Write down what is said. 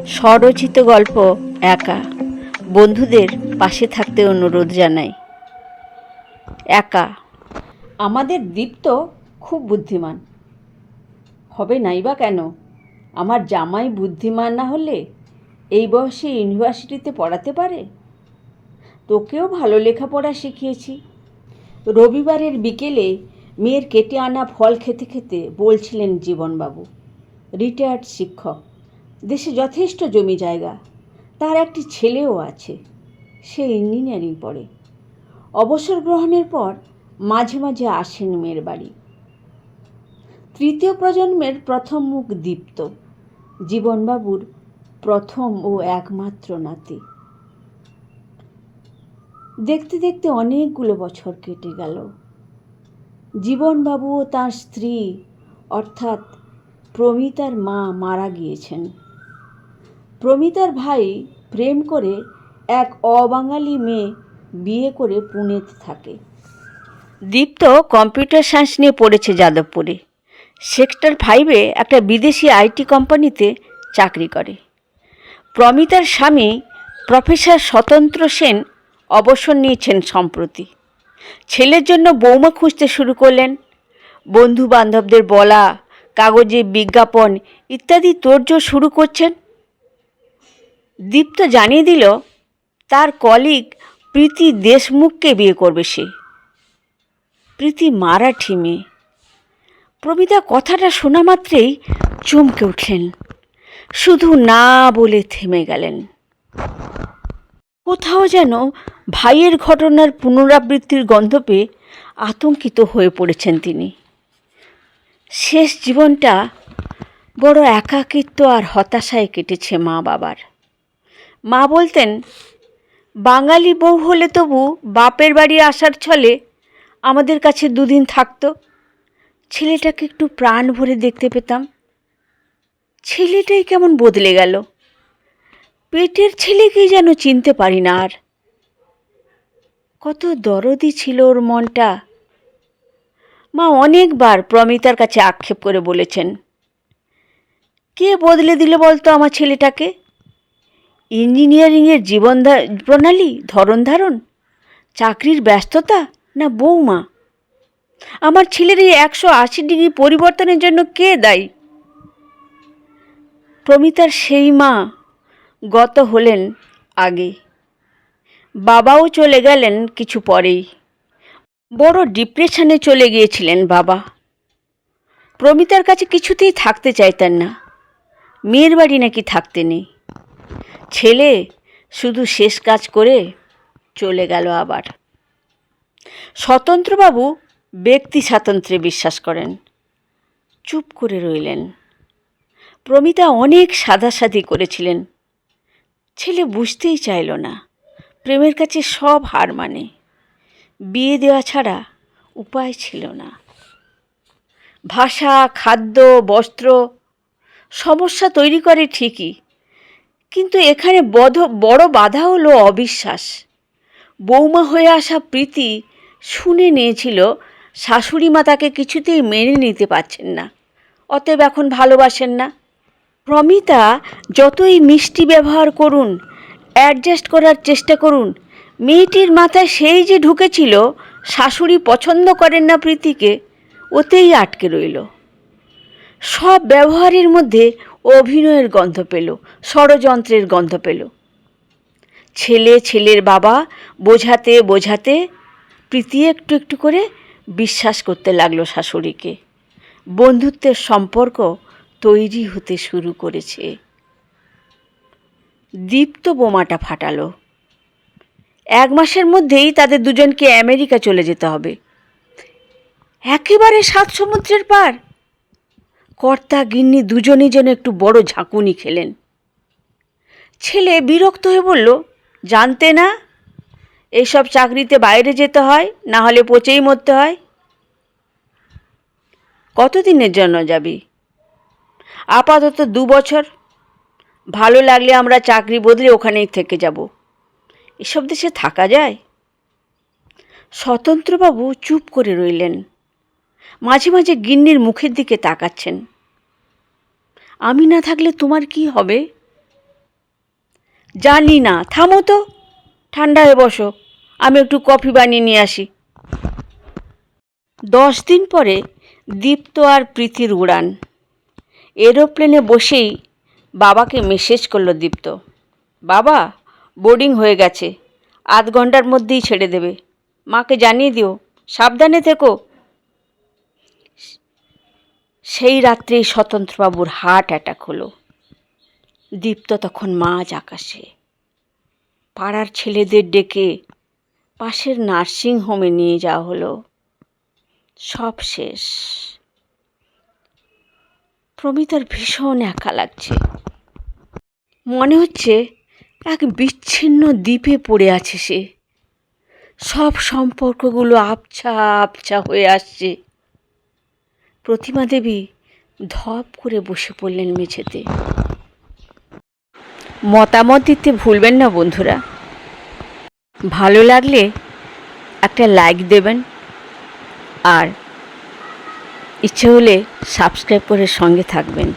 স্বরচিত গল্প একা। বন্ধুদের পাশে থাকতে অনুরোধ জানাই। একা। আমাদের দীপ্ত খুব বুদ্ধিমান। হবে নাই বা কেন? আমার জামাই বুদ্ধিমান না হলে এই বয়সে ইউনিভার্সিটিতে পড়াতে পারে? তোকেও ভালো লেখাপড়া শিখিয়েছি। রবিবারের বিকেলে মেয়ের কেটে আনা ফল খেতে খেতে বলছিলেন জীবনবাবু, রিটায়ার্ড শিক্ষক। দেশে যথেষ্ট জমি জায়গা। তার একটি ছেলেও আছে। সে ইঞ্জিনিয়ারিং পড়ে। অবসর গ্রহণের পর মাঝে মাঝে আসেন মেয়ের বাড়ি। তৃতীয় প্রজন্মের প্রথম মুখ দীপ্ত। জীবনবাবুর প্রথম ও একমাত্র নাতি। দেখতে দেখতে অনেকগুলো বছর কেটে গেল। জীবনবাবু ও তার স্ত্রী, অর্থাৎ প্রমিতার মা মারা গিয়েছেন। প্রমিতার ভাই প্রেম করে এক অবাঙালি মেয়ে বিয়ে করে পুনেতে থাকে। দীপ্ত কম্পিউটার সায়েন্স নিয়ে পড়েছে যাদবপুরে। সেক্টর ফাইভে একটা বিদেশি আইটি কোম্পানিতে চাকরি করে। প্রমিতার স্বামী প্রফেসর স্বতন্ত্র সেন অবসর নিয়েছেন সম্প্রতি। ছেলের জন্য বৌমা খুঁজতে শুরু করলেন। বন্ধু বান্ধবদের বলা, কাগজে বিজ্ঞাপন ইত্যাদি তোড়জোড় শুরু করছেন। দীপ্ত জানিয়ে দিল, তার কলিগ প্রীতি দেশমুখকে বিয়ে করবে সে। প্রীতি মারাঠি মেয়ে। প্রমিতা কথাটা শোনা মাত্রেই চমকে উঠলেন। শুধু না বলে থেমে গেলেন। কোথাও যেন ভাইয়ের ঘটনার পুনরাবৃত্তির গন্ধ পেয়ে আতঙ্কিত হয়ে পড়েছেন তিনি। শেষ জীবনটা বড় একাকিত্ব আর হতাশায় কেটেছে মা বাবার মা বলতেন, বাঙালি বউ হলে তবু বাপের বাড়ি আসার ছলে আমাদের কাছে দুদিন থাকতো। ছেলেটাকে একটু প্রাণ ভরে দেখতে পেতাম। ছেলেটাই কেমন বদলে গেল। পেটের ছেলেকেই যেন চিনতে পারি না আর। কত দরদি ছিল ওর মনটা। মা অনেকবার প্রমিতার কাছে আক্ষেপ করে বলেছেন, কে বদলে দিল বলতো আমার ছেলেটাকে? ইঞ্জিনিয়ারিংয়ের জীবন প্রণালী, ধরন ধারণ, চাকরির ব্যস্ততা না বৌমা? আমার ছেলের এই একশো আশি ডিগ্রি পরিবর্তনের জন্য কে দায়ী? প্রমিতার সেই মা গত হলেন আগে। বাবাও চলে গেলেন কিছু পরেই। বড় ডিপ্রেশনে চলে গিয়েছিলেন বাবা। প্রমিতার কাছে কিছুতেই থাকতে চাইতেন না। মেয়ের বাড়ি নাকি থাকতে নেই। ছেলে শুধু শেষ কাজ করে চলে গেল আবার। স্বতন্ত্রবাবু ব্যক্তি স্বাতন্ত্র্যে বিশ্বাস করেন। চুপ করে রইলেন। প্রমিতা অনেক সাদাসাদি করেছিলেন। ছেলে বুঝতেই চাইল না, প্রেমের কাছে সব হার মানে। বিয়ে দেওয়া ছাড়া উপায় ছিল না। ভাষা, খাদ্য, বস্ত্র, সমস্যা তৈরি করে ঠিকই কিন্তু এখানে বধ, বড় বাধা হলো অবিশ্বাস। বৌমা হয়ে আসা প্রীতি শুনে নিয়েছিল, শাশুড়ি মা তাকে কিছুতেই মেনে নিতে পারছেন না। অতএব এখন ভালোবাসেন না। প্রমিতা যতই মিষ্টি ব্যবহার করুন, অ্যাডজাস্ট করার চেষ্টা করুন, মেয়েটির মাথায় সেই যে ঢুকেছিল, শাশুড়ি পছন্দ করেন না প্রীতিকে, ওতেই আটকে রইল। সব ব্যবহারের মধ্যে অভিনয়ের গন্ধ পেল, ষড়যন্ত্রের গন্ধ পেল। ছেলে, ছেলের বাবা বোঝাতে বোঝাতে প্রীতি একটু একটু করে বিশ্বাস করতে লাগল শাশুড়িকে। বন্ধুত্বের সম্পর্ক তৈরি হতে শুরু করেছে। দীপ্ত বোমাটা ফাটালো। এক মাসের মধ্যেই তাদের দুজনকে আমেরিকা চলে যেতে হবে। একেবারে সাত সমুদ্রের পার। কর্তা গিন্নি দুজনই যেন একটু বড় ঝাঁকুনি খেলেন। ছেলে বিরক্ত হয়ে বলল, জানতে না এইসব চাকরিতে বাইরে যেতে হয়, না হলে পচেই মরতে হয়। কতদিনের জন্য যাবি? আপাতত দু বছর। ভালো লাগলে আমরা চাকরি বদলে ওখানেই থেকে যাব। এসব দেশে থাকা যায়? স্বতন্ত্রবাবু চুপ করে রইলেন। মাঝে মাঝে গিন্নির মুখের দিকে তাকাচ্ছেন। আমি না থাকলে তোমার কি হবে? জানি না, থামো তো ঠান্ডা হয়ে বসো, আমি একটু কফি বানিয়ে নিয়ে আসি। দশ দিন পরে দীপ্ত আর প্রীতির উড়ান। এরোপ্লেনে বসেই বাবাকে মেসেজ করল দীপ্ত। বাবা বোর্ডিং হয়ে গেছে, আধ ঘণ্টার মধ্যেই ছেড়ে দেবে। মাকে জানিয়ে দিও, সাবধানে থেকো। সেই রাত্রেই স্বতন্ত্রবাবুর হার্ট অ্যাটাক হলো। দীপ্ত তখন মাঝ আকাশে। পাড়ার ছেলেদের ডেকে পাশের নার্সিং হোমে নিয়ে যাওয়া হলো। সব শেষ। প্রমিতার ভীষণ একা লাগছে। মনে হচ্ছে এক বিচ্ছিন্ন দ্বীপে পড়ে আছে সে। সব সম্পর্কগুলো আবছা আবছা হয়ে আসছে। প্রতিমা দেবী ধপ করে বসে পড়লেন মেঝেতে। মতামত দিতে ভুলবেন না বন্ধুরা। ভালো লাগলে একটা লাইক দেবেন। আর ইচ্ছে হলে সাবস্ক্রাইব করে সঙ্গে থাকবেন।